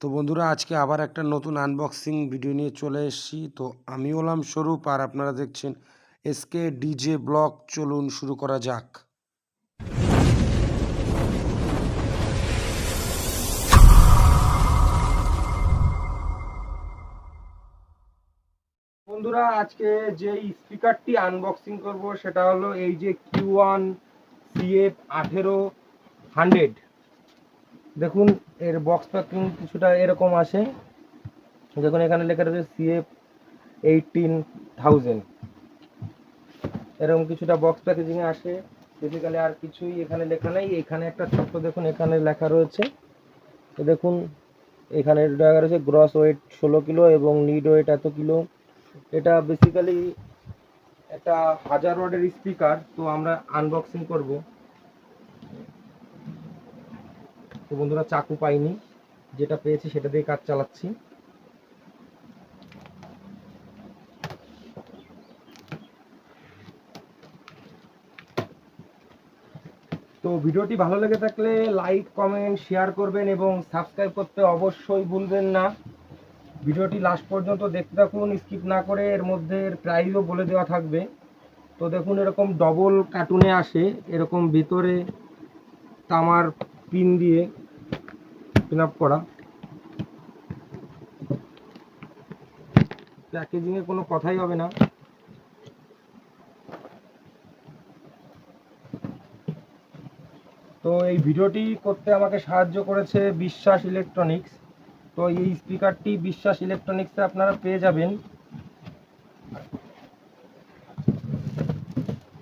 তো বন্ধুরা, আজকে আবার একটা নতুন আনবক্সিং ভিডিও নিয়ে চলে এসেছি। তো আমি হলাম স্বরূপ আর আপনারা দেখছেন এসকে ডিজে ব্লগ চলুন শুরু করা যাক। বন্ধুরা, আজকে যে স্পিকারটি আনবক্সিং করব, সেটা হলো এই যে কিউ ওয়ান সিএফ আঠেরো হান্ড্রেড দেখুন, এর বক্স প্যাকিং কিছুটা এরকম আসে। দেখুন, এখানে লেখা রয়েছে সিএফ এইটিন থাউজেন্ড এরকম কিছুটা বক্স প্যাকেজিংয়ে আসে। বেসিক্যালি আর কিছুই এখানে লেখা নেই। এখানে একটা ছোট্ট, দেখুন, এখানে লেখা রয়েছে। তো দেখুন, এখানে লেখা রয়েছে গ্রস ওয়েট ষোলো কিলো এবং নিড ওয়েট এত কিলো। এটা বেসিক্যালি একটা হাজার ওয়ার্ডের স্পিকার তো আমরা আনবক্সিং করব। তো বন্ধুরা চাকু পাইনি, যেটা পেয়েছি সেটা দিয়ে কাজ চালাচ্ছি। তো ভিডিওটি ভালো লেগে থাকলে লাইক, কমেন্ট, শেয়ার করবেন এবং সাবস্ক্রাইব করতে অবশ্যই ভুলবেন না। ভিডিওটি লাস্ট পর্যন্ত দেখতে থাকুন, স্কিপ না করে এর মধ্যে এর প্রাইসও বলে দেওয়া থাকবে। তো দেখুন এরকম ডবল কার্টুনে আসে, এরকম ভিতরে তামার পিন দিয়ে পিন আপ করা। প্যাকেজিংয়ে কোনো কথাই হবে না। তো এই ভিডিওটি করতে আমাকে সাহায্য করেছে বিশ্বাস ইলেকট্রনিক্স। তো এই স্পিকারটি বিশ্বাস ইলেকট্রনিক্সে আপনারা পেয়ে যাবেন।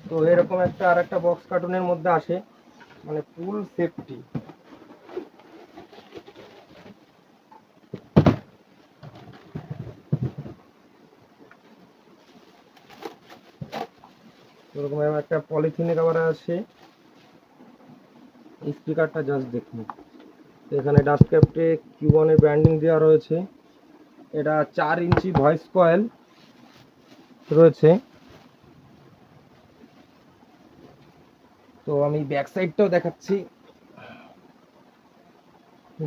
তো এরকম একটা আর একটা বক্স কার্টুনের মধ্যে আসে মানে ফুল সেফটি এরকম একটা পলিথিনের আবার আছে। স্পিকারটা জাস্ট দেখুন। এখানে ডাস্ট ক্যাপটে কিউ ওয়ানের ব্র্যান্ডিং দেওয়া রয়েছে। এটা চার ইঞ্চি ভয়েস কয়েল রয়েছে। তো আমি ব্যাক সাইডটাও দেখাচ্ছি।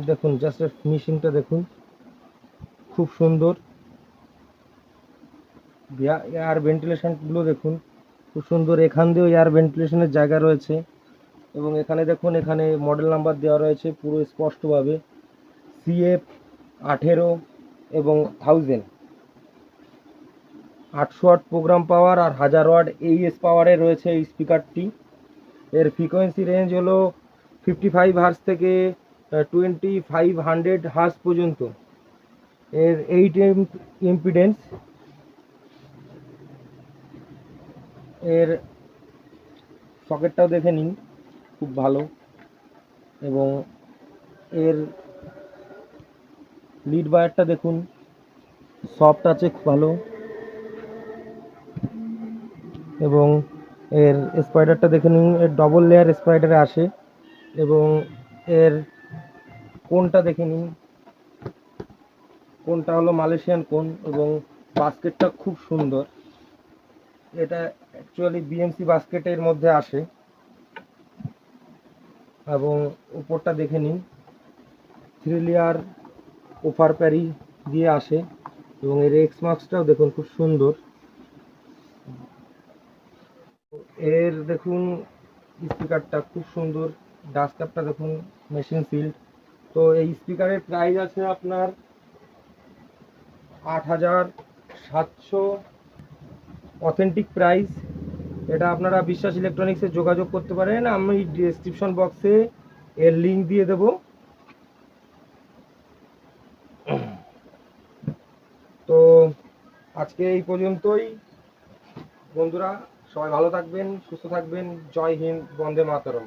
দেখুন জাস্ট ফিনিশিংটা দেখুন। খুব সুন্দর। এয়ার ভেন্টিলেশনগুলো দেখুন। খুব সুন্দর। এখান দিয়েও এয়ার ভেন্টিলেশনের জায়গা রয়েছে। এবং এখানে দেখুন, এখানে মডেল নাম্বার দেওয়া রয়েছে পুরো স্পষ্টভাবে। সিএফ আঠেরো এবং থাউজেন্ড আটশো ওয়াট প্রোগ্রাম পাওয়ার আর হাজার ওয়াট এইএস পাওয়ারে রয়েছে এই স্পিকারটি এর ফ্রিকোয়েন্সি রেঞ্জ হলো ফিফটি ফাইভ হার্স থেকে টোয়েন্টি ফাইভ হান্ড্রেড হার্স পর্যন্ত। এর এইট এম ইম্পিডেন্স এর সকেটটাও দেখে নিন, খুব ভালো। এবং এর লিড বায়ারটা দেখুন সফট আছে, খুব ভালো। এবং এর স্পাইডারটা দেখে নিন, এর ডবল লেয়ার স্পাইডারে আসে। এবং এর কোনটা দেখে নিন, কোনটা হলো মালয়েশিয়ান কোন, এবং বাস্কেটটা খুব সুন্দর। এটা অ্যাকচুয়ালি বিএমসি বাস্কেটের মধ্যে আসে। এবং উপরটা দেখে নিন। থ্রি লেয়ার ওভার প্যারি দিয়ে আসে। এবং এর এক্স মার্কসটাও দেখুন খুব সুন্দর। এর দেখুন স্পিকারটা খুব সুন্দর। ডাস্টকাপটা দেখুন মেশিন ফিল্ড তো এই স্পিকারের প্রাইস আছে আপনার আট হাজার সাতশো অথেন্টিক প্রাইস এটা আপনারা বিশ্বাস ইলেকট্রনিক্সে যোগাযোগ করতে পারেন। আমি ডিসক্রিপশন বক্সে এর লিঙ্ক দিয়ে দেব। তো আজকে এই পর্যন্তই। বন্ধুরা, সবাই ভালো থাকবেন, সুস্থ থাকবেন। জয় হিন্দ, বন্দে মাতরম।